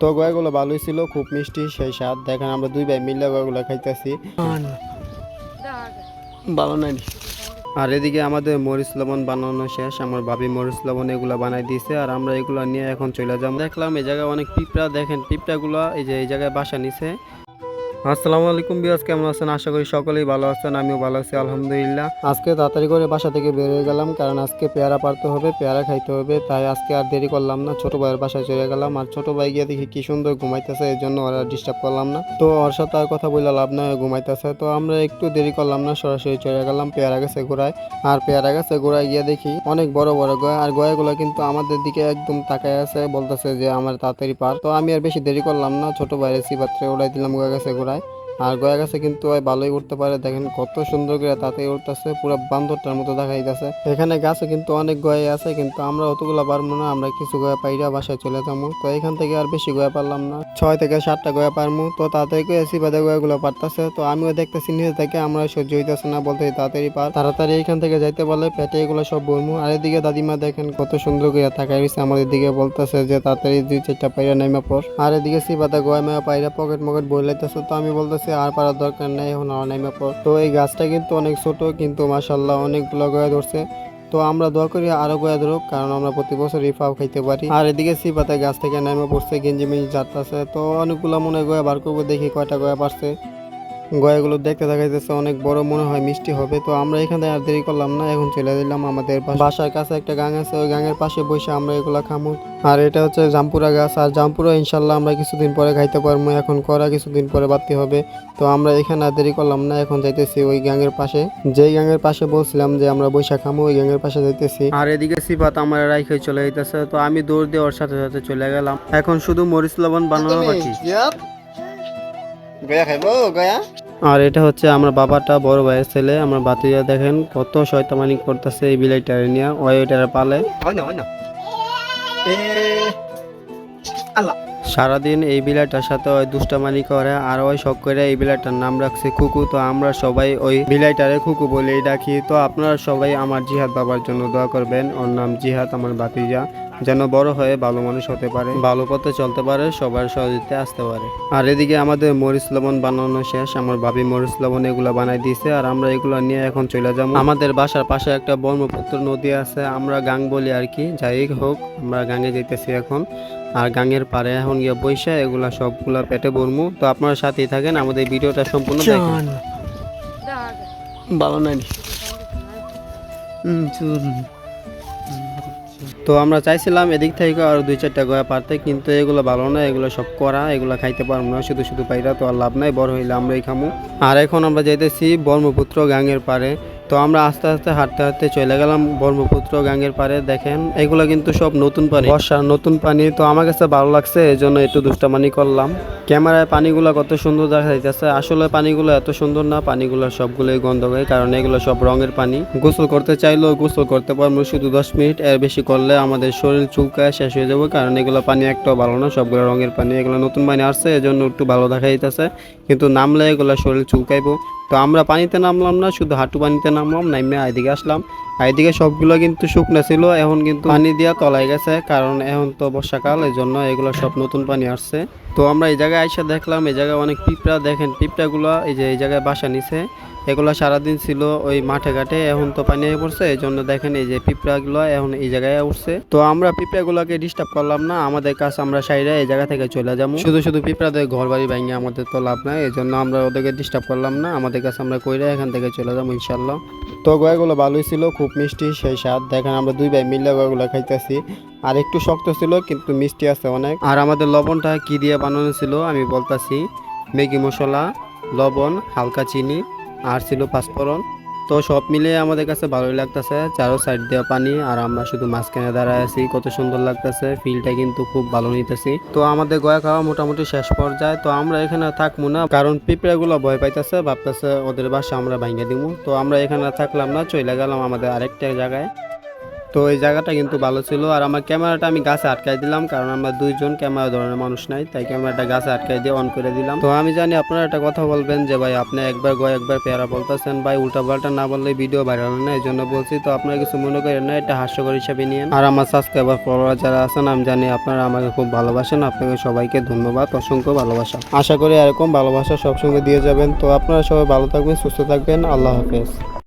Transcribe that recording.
তো গয়াগুলো ভালোই ছিল খুব মিষ্টি সেই স্বাদ। দেখেন আমরা দুই ভাই মিলে গয়াগুলো খাইতেছি। ভালো নাই। আর এদিকে আমাদের মরিচ লবণ বানানো শেষ আমার ভাবি মরিচ লবণ এগুলো বানাই দিয়েছে আর আমরা এগুলো নিয়ে এখন চলে যাব। দেখলাম এই জায়গায় অনেক পিঁপড়া দেখেন পিঁপড়াগুলো এই যে এই জায়গায় বাসা নিছে। আসসালামু আলাইকুম বিয়াস কেমন আছেন? আশা করি সকলেই ভালো আছেন, আমিও ভালো আছি, আলহামদুলিল্লাহ। আজকে তাড়াতাড়ি করে বাসা থেকে বের হয়ে গেলাম, কারণ আজকে পেয়ারা পারতে হবে, পেয়ারা খাইতে হবে, তাই আজকে আর দেরি করলাম না। ছোট ভাইয়ের বাসায় চলে গেলাম, আর ছোট ভাই গিয়ে দেখি কি সুন্দর ঘুমাইতেছে, এই জন্য ওরা ডিস্টার্ব করলাম না। তো ওর সাথে আর কথা বললে লাভ নয় ঘুমাইতেছে। তো আমরা একটু দেরি করলাম না, সরাসরি চলে গেলাম পেয়ারা গাছে ঘোরায়। আর পেয়ারা গাছে ঘোরায় গিয়ে দেখি অনেক বড় বড় গয়া, আর গয়াগুলো কিন্তু আমাদের দিকে একদম তাকায় আছে, বলতেছে যে আমার তাড়াতাড়ি পার। তো আমি আর বেশি দেরি করলাম না, ছোট ভাইয়ের সিপাত্রে উড়াই দিলাম গয়া গাছে ঘোরায়। আর গয়া গাছে কিন্তু ভালোই উঠতে পারে। দেখেন কত সুন্দর করে তাতে উঠতেছে পুরো বান্দরটার মতো দেখা যাচ্ছে এখানে গাছে কিন্তু অনেক গয়া আছে, কিন্তু আমরা অতগুলো পারব না, আমরা কিছু গয়া পাইরা বাসায় চলে যাব। তো এখান থেকে আর বেশি গয়া পারলাম না। ছয় থেকে সাতটা গয়া পারব। তো তাড়াতাড়ি করে সিপাতে গয়াগুলো পারতেছে। তো আমিও দেখতেছি নিজে থেকে, আমরা সহ্য হইতেছে না, বলতে তাড়াতাড়ি পার। তাড়াতাড়ি এখান থেকে যাইতে পারলে পেটে এগুলো সব বলমু আর এদিকে দাদিমা দেখেন কত সুন্দর করে তাকাই রয়েছে আমাদের দিকে বলতেছে যে তাড়াতাড়ি দুই চারটা পাইরা নেমে পর। আর এদিকে সিপাতে গয়া মেয়া পাইরা পকেট মকেট বই লাইতেছে। তো আমি বলতেছি আর পারার দরকার নেই, এখন আর নেমে পর। তো এই গাছটা কিন্তু অনেক ছোট, কিন্তু মাসাল্লাহ অনেকগুলো গয়া ধরছে। তো আমরা দোয়া করি আরও গয়া ধরুক, কারণ আমরা প্রতি বছর রিফাও খাইতে পারি। আর এদিকে সি গাছ থেকে নেমে পড়ছে, গেঞ্জি মেঞ্জি আছে তো অনেকগুলো মনে গয়া বার করব, দেখি কয়টা গয়া পারছে। গয়াগুলো দেখতে দেখাইতেছে অনেক বড় মনে হয় মিষ্টি হবে তো আমরা এখানে আর দেরি করলাম না এখন চলে দিলাম আমাদের বাসার কাছে একটা গাং আছে ওই গাঙের পাশে বসে আমরা এগুলা খামু। আর এটা হচ্ছে জামপুরা গাছ আর জামপুরা ইনশাল্লাহ আমরা কিছুদিন পরে খাইতে পারব এখন করা কিছুদিন পরে বাড়তে হবে তো আমরা এখানে আর দেরি করলাম না এখন যাইতেছি ওই গাঙের পাশে। যেই গাঙের পাশে বলছিলাম যে আমরা বৈশাখ খামু ওই গাঙের পাশে যাইতেছি। আর এদিকে সিপাত আমার রাইখে চলে যাইতেছে তো আমি দৌড় দিয়ে ওর সাথে সাথে চলে গেলাম। এখন শুধু মরিচ লবণ বানানো বাকি। গয়া খাইবো? গয়া? আর এটা হচ্ছে আমার বাবাটা বড় ভাইয়ের ছেলে। আমার বাতিজা দেখেন কত শয়তামানি করতেছে এই বিলাইটা নিয়ে। ওই ওইটার পালে। হয় না হয় না। এ আল্লাহ। সারাদিন এই বিলাইটার সাথে ওই দুষ্টামানি করে আর ওই শখ করে এই বিলাইটার নাম রাখছে খুকু তো আমরা সবাই ওই বিলাইটারে খুকু বলেই ডাকি। তো আপনারা সবাই আমার জিহাদ বাবার জন্য দোয়া করবেন। ওর নাম জিহাদ, আমার বাতিজা যেন বড় হয়ে ভালো মানুষ হতে পারে, ভালো পথে চলতে পারে, সবার সহযোগিতে আসতে পারে। আর এদিকে আমাদের মরিচ লবণ বানানো শেষ। আমার ভাবি মরিচ লবণ এগুলো বানাই দিয়েছে আর আমরা এগুলো নিয়ে এখন চলে যাব। আমাদের বাসার পাশে একটা ব্রহ্মপুত্র নদী আছে। আমরা গাং বলি আর কি। যাই হোক, আমরা গাঙে যেতেছি এখন। আর গাঙের পারে এখন গিয়ে বৈশা এগুলা সবগুলা পেটে বলমু তো আপনারা সাথেই থাকেন আমাদের ভিডিওটা সম্পূর্ণ দেখেন। ভালো নাই। তো আমরা চাইছিলাম এদিক থেকে আর দুই চারটা গয়া পারতে কিন্তু এগুলো ভালো না এগুলো সব করা এগুলো খাইতে পারব না শুধু শুধু পাইরা তো আর লাভ নাই বড় হইলে আমরাই খামু। আর এখন আমরা যাইতেছি ব্রহ্মপুত্র গাঙের পারে। তো আমরা আস্তে আস্তে হাঁটতে হাঁটতে চলে গেলাম ব্রহ্মপুত্র গাঙের পারে দেখেন, এগুলো কিন্তু সব নতুন পানি। বর্ষার নতুন পানি, তো আমার কাছে ভালো লাগছে এই জন্য একটু দুষ্টামানি করলাম। ক্যামেরায় পানিগুলো কত সুন্দর দেখা যাইতেছে। আসলে পানিগুলো এত সুন্দর না পানিগুলো সবগুলোই গন্ধ হয় কারণ এগুলো সব রঙের পানি। গোসল করতে চাইলেও গোসল করতে পারব, শুধু দশ মিনিট। এর বেশি করলে আমাদের শরীর চুলকায় শেষ হয়ে যাবে, কারণ এগুলো পানি একটাও ভালো না, সবগুলো রঙের পানি। এগুলো নতুন পানি আসছে, এজন্য একটু ভালো দেখা যাইতেছে। কিন্তু নামলে এগুলো শরীর চুলকাইবো। তো আমরা পানিতে নামলাম না, শুধু হাঁটু পানিতে নামলাম নামে এদিকে আসলাম। আইদিকে সবগুলো কিন্তু শুকনো ছিল, এখন কিন্তু পানি দিয়া তলায় গেছে, কারণ এখন তো বর্ষাকাল এই জন্য এগুলো সব নতুন পানি আসছে। তো আমরা এই জায়গায় আইসা দেখলাম, এই জায়গায় অনেক পিঁপড়া। দেখেন পিঁপড়াগুলো, এই যে এই জায়গায় বাসা নিছে, এগুলো সারাদিন ছিল ওই মাঠে ঘাটে, এখন তো পানি হয়ে পড়ছে, এই জন্য দেখেন এই যে পিঁপড়াগুলো এখন এই জায়গায় উঠছে। তো আমরা পিঁপড়াগুলোকে ডিস্টার্ব করলাম না, আমাদের কাজ আমরা সাইডে এই জায়গা থেকে চলে যাব। শুধু শুধু পিঁপড়াদের ঘর বাড়ি ভেঙে আমাদের তো লাভ নাই, এই জন্য আমরা ওদেরকে ডিস্টার্ব করলাম না, আমাদের কাছে আমরা কইরা এখান থেকে চলে যাব ইনশাল্লাহ তো গয়াগুলো ভালোই ছিল, খুব মিষ্টি, সেই স্বাদ। দেখেন আমরা দুই ভাই মিলে গয়াগুলো খাইতেছি। আর একটু শক্ত ছিল, কিন্তু মিষ্টি আছে অনেক। আর আমাদের লবণটা কি দিয়ে বানানো ছিল, আমি বলতাছি, ম্যাগি মশলা, লবণ, হালকা চিনি, আর ছিল পাঁচফোড়ন। তো সব মিলে আমাদের কাছে ভালোই লাগতেছে, চারো সাইড দেওয়া পানি, আর আমরা শুধু মাঝখানে দাঁড়ায় আছি, কত সুন্দর লাগতেছে ফিলটা কিন্তু খুব ভালো নিতেছি। তো আমাদের গয়া খাওয়া মোটামুটি শেষ পর্যায়ে, তো আমরা এখানে থাকব না, কারণ পিঁপড়াগুলো ভয় পাইতেছে, ভাবতেছে ওদের বাসা আমরা ভাঙে দিব তো আমরা এখানে থাকলাম না চলে গেলাম আমাদের আরেকটা জায়গায়। তো এই জায়গাটা কিন্তু ভালো ছিল। আর আমার ক্যামেরাটা আমি গাছে আটকাই দিলাম, কারণ আমরা দুইজন ক্যামেরা ধরনের মানুষ নাই, তাই ক্যামেরাটা গাছে আটকাই দিয়ে অন করে দিলাম। তো আমি জানি আপনারা একটা কথা বলবেন যে, ভাই, আপনি একবার গয় একবার পেয়ারা বলতেছেন। ভাই উল্টা পাল্টা না বললে ভিডিও ভাইরাল না এই জন্য বলছি। তো আপনারা কিছু মনে করেন না, এটা হাস্যকর হিসাবে নিয়ে আর আমার সাবস্ক্রাইবার ফলোয়ার যারা আছেন, আমি জানি আপনারা আমাকে খুব ভালোবাসেন। আপনাকে সবাইকে ধন্যবাদ, অসংখ্য ভালোবাসা। আশা করি এরকম ভালোবাসা সবসময় দিয়ে যাবেন। তো আপনারা সবাই ভালো থাকবেন, সুস্থ থাকবেন। আল্লাহ হাফেজ।